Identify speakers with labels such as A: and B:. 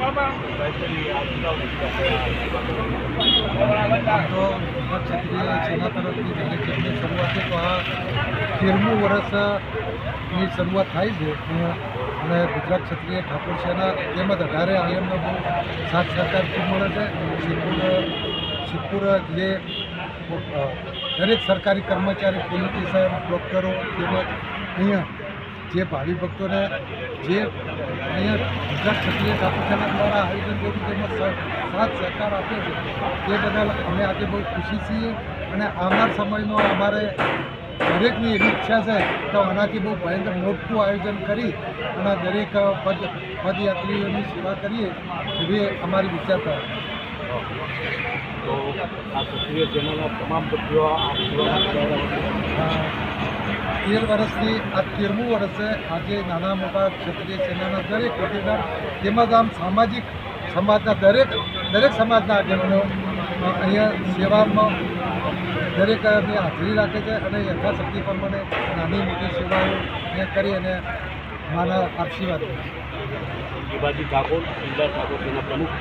A: સેના તરફથી જ્યારે શરૂઆત તો આ તેરમું વર્ષની શરૂઆત થાય છે. અને ગુજરાત ક્ષત્રિય ઠાકોર સેના તેમજ અઢારે આલમનો બહુ સાથ સહકાર ખૂબ મળે છે. સિદ્ધપુર સિદ્ધપુર જે દરેક સરકારી કર્મચારી પોલિટિશિયન ડૉક્ટરો તેમજ અહીંયા જે ભાવિ ભક્તોને જે અહીંયા ગુજરાત ક્ષત્રિય ઠાકોર દ્વારા આયોજન કર્યું તેમાં સ- સાથ સહકાર આપ્યો છે, તે બદલ અમે આજે બહુ ખુશી છીએ અને આવનાર સમયમાં અમારે દરેકની એવી ઈચ્છા છે તો આનાથી બહુ ભયંકર મોટું આયોજન કરી અને દરેક પદ, પદયાત્રીઓની સેવા કરીએ એવી અમારી વિચારધારા
B: તો આ ક્ષત્રિય જનોના તમામ પત્રો આ
A: તેર વર્ષથી આ તેરમું વર્ષે આજે નાના મોટા ક્ષત્રિય સેનાના દરેક હોદ્દેદાર તેમજ આમ સામાજિક સમાજના દરેક દરેક સમાજના આગેવાનો અહીંયા સેવામાં દરેક હાજરી રાખે છે અને યથાશક્તિ પ્રમાણે નાની મોટી સેવાઓ અહીંયા કરી અને મારા આશીર્વાદ
B: શિવાજી પ્રમુખ.